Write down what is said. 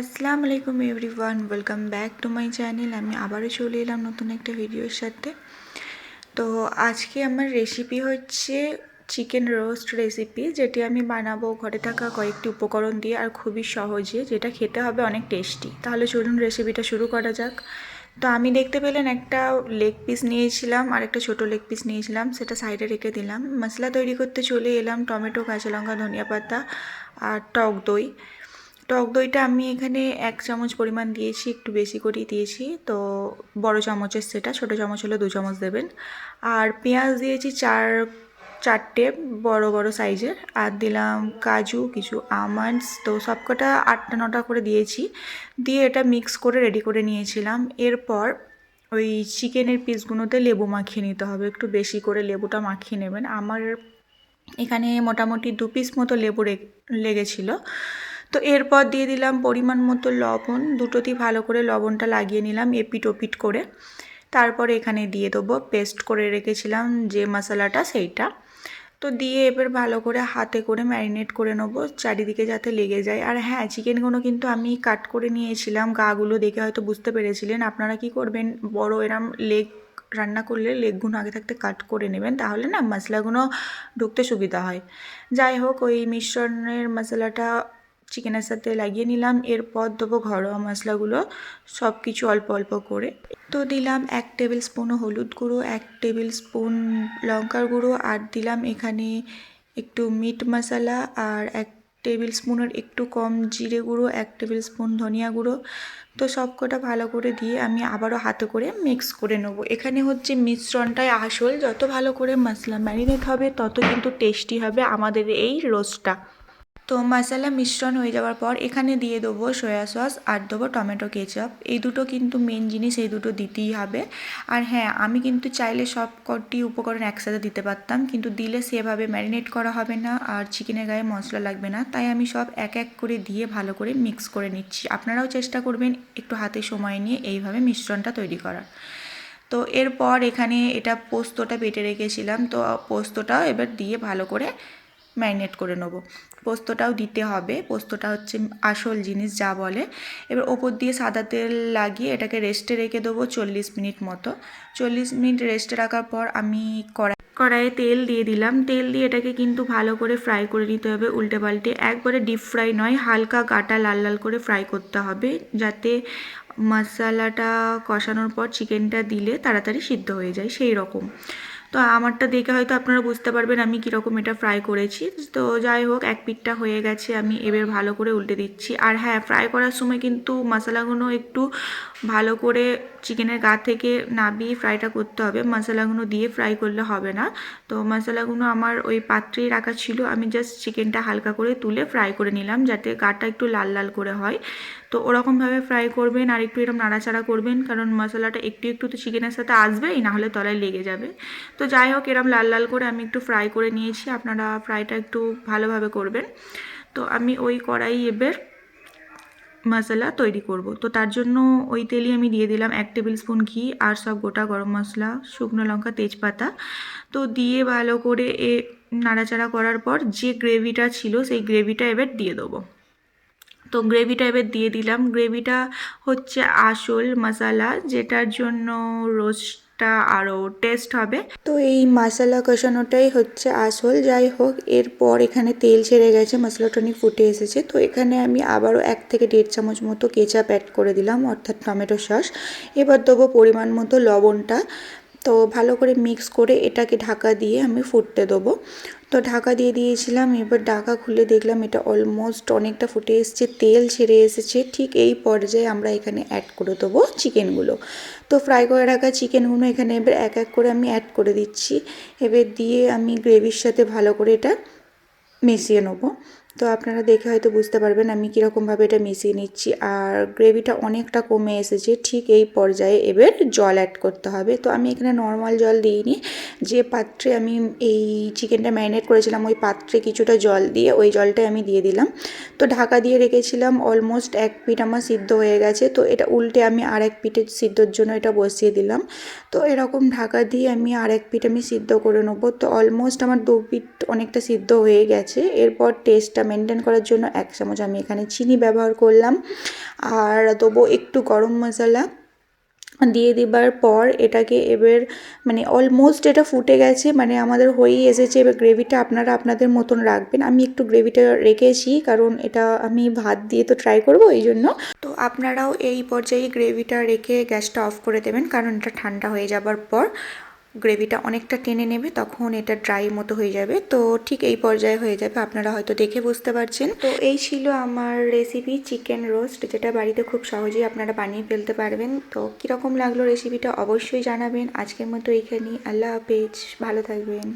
আসসালামু আলাইকুম everyone, welcome back to my channel. আমি আবারও চলে এলাম নতুন একটা ভিডিওর সাথে। তো আজকে আমার রেসিপি হচ্ছে চিকেন রোস্ট রেসিপি যেটি আমি বানাবো ঘরে থাকা কয়েকটি উপকরণ দিয়ে আর খুবই সহজে, যেটা খেতে হবে অনেক টেস্টি তাহলে চলুন রেসিপিটা শুরু করা যাক। তো আমি দেখতে পেলেন একটা লেগ পিস নিয়েছিলাম আর একটা ছোটো লেগ পিস নিয়েছিলাম, সেটা সাইডে রেখে দিলাম। মশলা তৈরি করতে চলে এলাম টমেটো কাঁচা লঙ্কা ধনিয়া পাতা আর টক দই। টক দইটা আমি এখানে এক চামচ পরিমাণ দিয়েছি, একটু বেশি করেই দিয়েছি। তো বড় চামচের সেটা, ছোট চামচ হলে দু চামচ দেবেন। আর পেঁয়াজ দিয়েছি চার, চারটে বড় বড় সাইজের। আর দিলাম কাজু, কিছু আমন্ডস তো সবকটা আটটা, নটা করে দিয়েছি। দিয়ে এটা মিক্স করে রেডি করে নিয়েছিলাম। এরপর ওই চিকেনের পিসগুলোতে লেবু মাখিয়ে নিতে হবে। একটু বেশি করে লেবুটা মাখিয়ে নেবেন। আমার এখানে মোটামুটি দু পিস মতো লেবু লেগেছিলো। তো এরপর দিয়ে দিলাম পরিমাণ মতো লবণ। দুটোতেই ভালো করে লবণটা লাগিয়ে নিলাম এপিট ওপিট করে। তারপরে এখানে দিয়ে দেবো পেস্ট করে রেখেছিলাম যে মশলাটা সেইটা। তো দিয়ে এবার ভালো করে হাতে করে ম্যারিনেট করে নেব চারিদিকে যাতে লেগে যায়। আর হ্যাঁ চিকেনগুলো কিন্তু আমি কাট করে নিয়েছিলাম, গাগুলো দেখে হয়তো বুঝতে পেরেছিলেন। আপনারা কি করবেন, বড় এরম লেগ রান্না করলে লেগগুলো আগে থাকতে কাট করে নেবেন, তাহলে না মশলাগুলো ঢুকতে সুবিধা হয়। যাই হোক, ওই মিশ্রণের মশলাটা চিকেনের সাথে লাগিয়ে নিলাম। এরপর দেবো ঘরোয়া মশলাগুলো সব কিছু অল্প অল্প করে। তো দিলাম এক টেবিল স্পুন হলুদ গুঁড়ো, এক টেবিল স্পুন লঙ্কার গুঁড়ো, আর দিলাম এখানে একটু মিট মশলা, আর এক টেবিল স্পুনের একটু কম জিরে গুঁড়ো, এক টেবিল স্পুন ধনিয়া গুঁড়ো। তো সব কটা ভালো করে দিয়ে আমি আবারও হাতে করে মিক্স করে নেব। এখানে হচ্ছে মিশ্রণটাই আসল। যত ভালো করে মশলা ম্যারিনেট হবে, তত কিন্তু টেস্টি হবে আমাদের এই রোস্টটা। তো মশলা মিশ্রণ হয়ে যাওয়ার পর এখানে দিয়ে দেবো সয়া সস আর দেবো টমেটো কেচাপ এই দুটো কিন্তু মেন জিনিস, এই দুটো দিতেই হবে। আর হ্যাঁ আমি কিন্তু চাইলে সব কটি উপকরণ একসাথে দিতে পারতাম, কিন্তু দিলে সেভাবে ম্যারিনেট করা হবে না আর চিকেনের গায়ে মশলা লাগবে না। তাই আমি সব এক এক করে দিয়ে ভালো করে মিক্স করে নিচ্ছি। আপনারাও চেষ্টা করবেন একটু হাতে সময় নিয়ে এইভাবে মিশ্রণটা তৈরি করার। তো এরপর এখানে এটা পোস্তটা বেটে রেখেছিলাম। তো পোস্তটাও এবার দিয়ে ভালো করে ম্যারিনেট করে নেব। পোস্তটাও দিতে হবে। পোস্তটা হচ্ছে আসল জিনিস যা বলে। এবার ওপর দিয়ে সাদা তেল লাগিয়ে এটাকে রেস্টে রেখে দেবো চল্লিশ মিনিট মতো। চল্লিশ মিনিট রেস্টে রাখার পর আমি কড়াই কড়াইয়ে তেল দিয়ে দিলাম। তেল দিয়ে এটাকে কিন্তু ভালো করে ফ্রাই করে নিতে হবে উল্টে পাল্টে। একবারে ডিপ ফ্রাই নয়, হালকা গাটা লাল লাল করে ফ্রাই করতে হবে যাতে মশলাটা কষানোর পর চিকেনটা দিলে তাড়াতাড়ি সিদ্ধ হয়ে যায়। সেই রকম। তো আমারটা দেখে হয়তো আপনারা বুঝতে পারবেন আমি কীরকম এটা ফ্রাই করেছি। তো যাই হোক, এক পিঠটা হয়ে গেছে, আমি এবার ভালো করে উল্টে দিচ্ছি। আর হ্যাঁ ফ্রাই করার সময় কিন্তু মশলাগুলো একটু ভালো করে চিকেনের গা থেকে নাবিয়ে ফ্রাইটা করতে হবে। মশলাগুলো দিয়ে ফ্রাই করলে হবে না। তো মশলাগুলো আমার ওই পাত্রেই রাখা ছিল। আমি জাস্ট চিকেনটা হালকা করে তুলে ফ্রাই করে নিলাম যাতে গাটা একটু লাল লাল করে হয়। তো ওরকমভাবে ফ্রাই করবেন আর একটু এরকম নাড়াচাড়া করবেন, কারণ মশলাটা একটু একটু তো চিকেনের সাথে আসবেই, না হলে তলায় লেগে যাবে। তো যাই হোক, এরম লাল লাল করে আমি একটু ফ্রাই করে নিয়েছি। আপনারা ফ্রাইটা একটু ভালোভাবে করবেন। তো আমি ওই কড়াই এবার মশলা তৈরি করব। তো তার জন্য ওই তেলই আমি দিয়ে দিলাম এক টেবিল স্পুন ঘি আর সব গোটা গরম মশলা, শুকনো লঙ্কা, তেজপাতা। তো দিয়ে ভালো করে এ নাড়াচাড়া করার পর যে গ্রেভিটা ছিল সেই গ্রেভিটা এবার দিয়ে দেবো। তো গ্রেভিটা এবার দিয়ে দিলাম। গ্রেভিটা হচ্ছে আসল মশালা, যেটার জন্য রোস্টটা আরও টেস্ট হবে। তো এই মশলা কষানোটাই হচ্ছে আসল, যাই হোক, এরপর এখানে তেল ছেড়ে গেছে মশলাটনি ফুটে এসেছে। তো এখানে আমি আবারও এক থেকে দেড় চামচ মতো কেচাপ অ্যাড করে দিলাম, অর্থাৎ টমেটো সস। এবার দেবো পরিমাণ মতো লবণটা। তো ভালো করে মিক্স করে এটাকে ঢাকা দিয়ে আমি ফুটতে দেবো। তো ঢাকা দিয়ে দিয়েছিলাম, এবার ঢাকা খুলে দেখলাম এটা অলমোস্ট অনেকটা ফুটে এসছে, তেল ছেড়ে এসেছে। ঠিক এই পর্যায়ে আমরা এখানে অ্যাড করে দেবো চিকেনগুলো তো ফ্রাই করে রাখা চিকেনগুলো এখানে এবার এক এক করে আমি অ্যাড করে দিচ্ছি। এবার দিয়ে আমি গ্রেভির সাথে ভালো করে এটা মিশিয়ে নেব। তো আপনারা দেখে হয়তো বুঝতে পারবেন আমি কীরকমভাবে এটা মিশিয়ে নিচ্ছি। আর গ্রেভিটা অনেকটা কমে এসেছে, ঠিক এই পর্যায়ে এবার জল অ্যাড করতে হবে। তো আমি এখানে নর্মাল জল দিইনি, যে পাত্রে আমি এই চিকেনটা ম্যারিনেট করেছিলাম ওই পাত্রে কিছুটা জল দিয়ে ওই জলটাই আমি দিয়ে দিলাম। তো ঢাকা দিয়ে রেখেছিলাম অলমোস্ট এক পিঠ আমার সিদ্ধ হয়ে গেছে, তো এটা উল্টে আমি আর এক পিঠের সিদ্ধর জন্য এটা বসিয়ে দিলাম। তো এরকম ঢাকা দিয়ে আমি আর এক পিঠ আমি সিদ্ধ করে নেব। তো অলমোস্ট আমার দু পিঠ অনেকটা সিদ্ধ হয়ে গেছে, এরপর টেস্টটা মেনটেন করার জন্য এক চামচ আমি এখানে চিনি ব্যবহার করলাম। আর দেবো একটু গরম মশলা দিয়ে দেবার পর এটাকে এবার মানে অলমোস্ট এটা ফুটে গেছে মানে আমাদের হয়েই এসেছে। এবার গ্রেভিটা আপনারা আপনাদের মতন রাখবেন। আমি একটু গ্রেভিটা রেখেছি, কারণ এটা আমি ভাত দিয়ে তো ট্রাই করব, এই জন্য। তো আপনারাও এই পর্যায়ে গ্রেভিটা রেখে গ্যাসটা অফ করে দেবেন, কারণ এটা ঠান্ডা হয়ে যাবার পর। গ্রেভিটা অনেকটা টেনে নেবে, তখন এটা ড্রাই মতো হয়ে যাবে। তো ঠিক এই পর্যায়ে হয়ে যাবে, আপনারা হয়তো দেখে বুঝতে পারছেন। তো এই ছিল আমার রেসিপি চিকেন রোস্ট যেটা বাড়িতে খুব সহজেই আপনারা বানিয়ে ফেলতে পারবেন। তো কীরকম লাগল রেসিপিটা অবশ্যই জানাবেন। আজকের মতো এইখানেই আল্লাহ হাফেজ, ভালো থাকবেন।